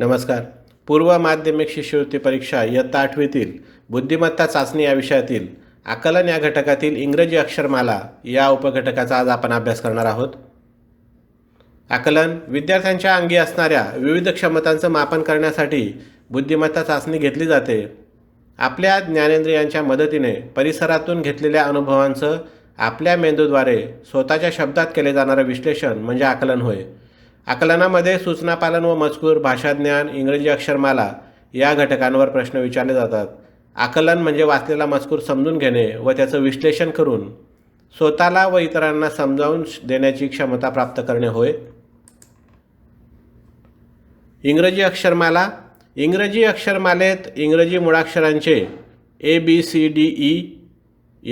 नमस्कार. पूर्व माध्यमिक शिष्यवृत्ती परीक्षा इयत्ता आठवीतील बुद्धिमत्ता चाचणी या विषयातील आकलन या घटकातील इंग्रजी अक्षरमाला या उपघटकाचा आज आपण अभ्यास करणार आहोत. आकलन विद्यार्थ्यांच्या अंगी असणाऱ्या विविध क्षमतांचं मापन करण्यासाठी बुद्धिमत्ता चाचणी घेतली जाते. आपल्या ज्ञानेंद्रियांच्या मदतीने परिसरातून घेतलेल्या अनुभवांचं आपल्या मेंदूद्वारे स्वतःच्या शब्दात केले जाणारं विश्लेषण म्हणजे आकलन होय. आकलनामध्ये सूचनापालन व मजकूर भाषाज्ञान इंग्रजी अक्षरमाला या घटकांवर प्रश्न विचारले जातात. आकलन म्हणजे वाचलेला मजकूर समजून घेणे व त्याचं विश्लेषण करून स्वतःला व इतरांना समजावून देण्याची क्षमता प्राप्त करणे होय. इंग्रजी अक्षरमाला. इंग्रजी अक्षरमालेत इंग्रजी मुळाक्षरांचे A B C D E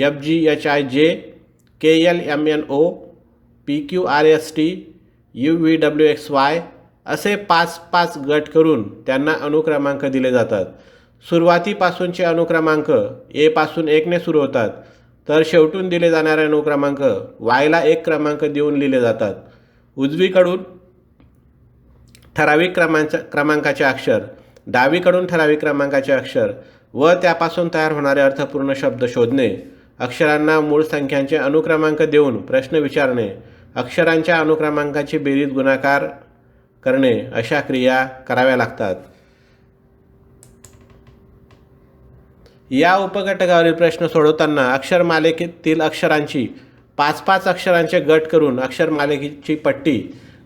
F G H I J K L M N O P Q R S T U V W X Y असे पाच पाच गट करून त्यांना अनुक्रमांक दिले जातात. सुरुवातीपासूनचे अनुक्रमांक एपासून एकने सुरू होतात. तर शेवटून दिले जाणारे अनुक्रमांक वायला एक क्रमांक देऊन लिहिले जातात. उजवीकडून ठराविक क्रमांचा क्रमांकाचे अक्षर डावीकडून ठराविक क्रमांकाचे अक्षर व त्यापासून तयार होणारे अर्थपूर्ण शब्द शोधणे अक्षरांना मूळ संख्यांचे अनुक्रमांक देऊन प्रश्न विचारणे अक्षरांच्या अनुक्रमांकाची बेरीज गुणाकार करणे अशा क्रिया कराव्या लागतात. या उपघटकावरील प्रश्न सोडवताना अक्षरमालिकेतील अक्षरांची पाच पाच अक्षरांचे गट करून अक्षरमालिकेची पट्टी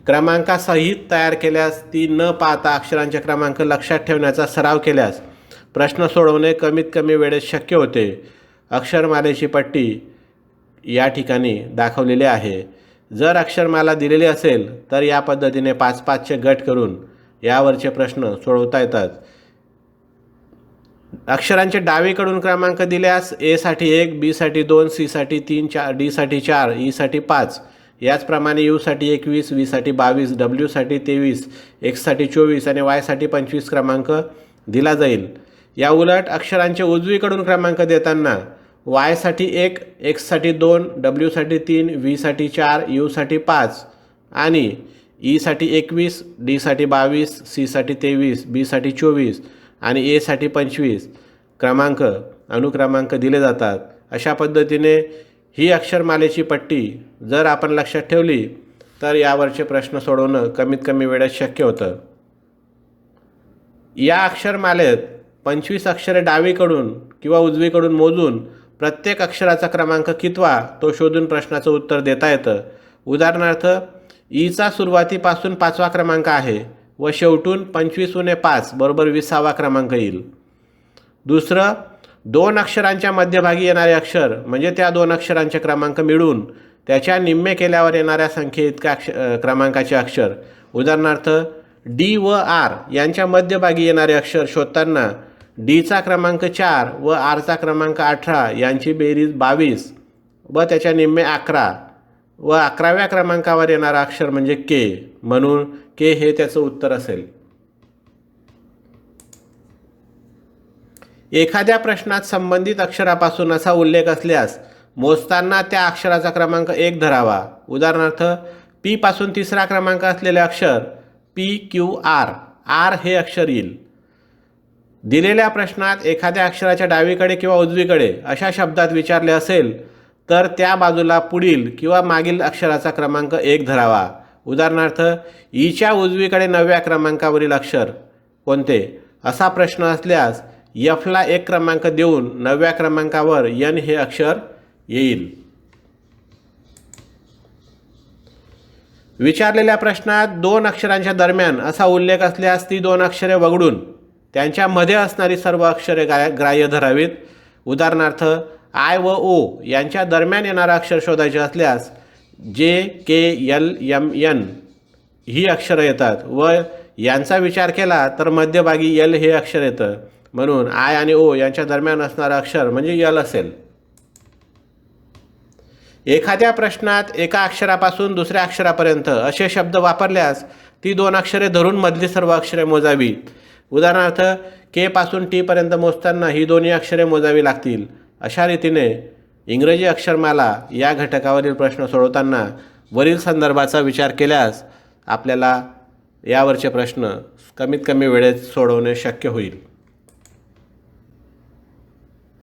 क्रमांकासहित तयार केल्यास ती न पाहता अक्षरांचे क्रमांक लक्षात ठेवण्याचा सराव केल्यास प्रश्न सोडवणे कमीत कमी वेळेत शक्य होते. अक्षरमालेची पट्टी या ठिकाणी दाखवलेली आहे. जर अक्षरमाला दिलेली असेल तर या पद्धतीने पाच पाचचे गट करून यावरचे प्रश्न सोडवता येतात. अक्षरांचे डावीकडून क्रमांक दिल्यास एसाठी एक बीसाठी दोन सीसाठी तीन चार डीसाठी चार e ईसाठी पाच याचप्रमाणे यूसाठी एकवीस वीसाठी बावीस डब्ल्यूसाठी तेवीस एक्ससाठी चोवीस आणि वायसाठी पंचवीस क्रमांक दिला जाईल. या उलट अक्षरांचे उजवीकडून क्रमांक देताना वायसाठी एक एक्ससाठी दोन डब्ल्यूसाठी तीन व्हीसाठी चार यूसाठी पाच. आणि e ईसाठी एकवीस डीसाठी बावीस सीसाठी तेवीस बीसाठी चोवीस आणि एसाठी पंचवीस. क्रमांक अनुक्रमांक दिले जातात. अशा पद्धतीने ही अक्षरमालेची पट्टी जर आपण लक्षात ठेवली तर यावरचे प्रश्न सोडवणं कमीत कमी वेळेत शक्य होतं. या अक्षरमालेत पंचवीस अक्षरे डावीकडून किंवा उजवीकडून मोजून प्रत्येक अक्षराचा क्रमांक कितवा तो शोधून प्रश्नाचं उत्तर देता येतं. उदाहरणार्थ ईचा सुरुवातीपासून पाचवा क्रमांक आहे व शेवटून पंचवीस उणे पाच बरोबर विसावा क्रमांक येईल. दुसरं दोन अक्षरांच्या मध्यभागी येणारे अक्षर म्हणजे त्या दोन अक्षरांचे क्रमांक मिळून त्याच्या निम्मे केल्यावर येणाऱ्या संख्येइतक्या अक्ष क्रमांकाचे अक्षर. उदाहरणार्थ डी व आर यांच्या मध्यभागी येणारे अक्षर शोधताना डीचा क्रमांक चार व आरचा क्रमांक अठरा यांची बेरीज बावीस व त्याच्या निम्मे अकरा व अकराव्या क्रमांकावर येणारा अक्षर म्हणजे के. म्हणून के हे त्याचं उत्तर असेल. एखाद्या प्रश्नात संबंधित अक्षरापासून असा उल्लेख असल्यास मोजताना त्या अक्षराचा क्रमांक एक धरावा. उदाहरणार्थ पी पासून तिसरा क्रमांक असलेले अक्षर पी क्यू आर. आर हे अक्षर येईल. दिलेल्या प्रश्नात एखाद्या अक्षराच्या डावीकडे किंवा उजवीकडे अशा शब्दात विचारले असेल तर त्या बाजूला पुढील किंवा मागील अक्षराचा क्रमांक एक धरावा. उदाहरणार्थ ईच्या उजवीकडे नवव्या क्रमांकावरील अक्षर कोणते? असा प्रश्न असल्यास यफला एक क्रमांक देऊन नवव्या क्रमांकावर यन हे अक्षर येईल. विचारलेल्या प्रश्नात दोन अक्षरांच्या दरम्यान असा उल्लेख असल्यास ती दोन अक्षरे वगळून त्यांच्यामध्ये असणारी सर्व अक्षरे ग्राह्य ग्राह्य धरावीत. उदाहरणार्थ आय व ओ यांच्या दरम्यान येणारं अक्षर शोधायचे असल्यास J K L M N ही अक्षरं येतात व यांचा विचार केला तर मध्यभागी यल हे अक्षर येतं. म्हणून आय आणि ओ यांच्या दरम्यान असणारं अक्षर म्हणजे यल असेल. एखाद्या प्रश्नात एका अक्षरापासून दुसऱ्या अक्षरापर्यंत असे शब्द वापरल्यास ती दोन अक्षरे धरून मधली सर्व अक्षरे मोजावी उदाहरणार्थ के पासून टीपर्यंत मोजताना ही दोन्ही अक्षरे मोजावी लागतील. अशा रीतीने इंग्रजी अक्षरमाला या घटकावरील प्रश्न सोडवताना वरील संदर्भाचा विचार केल्यास आपल्याला यावरचे प्रश्न कमीत कमी वेळेत सोडवणे शक्य होईल.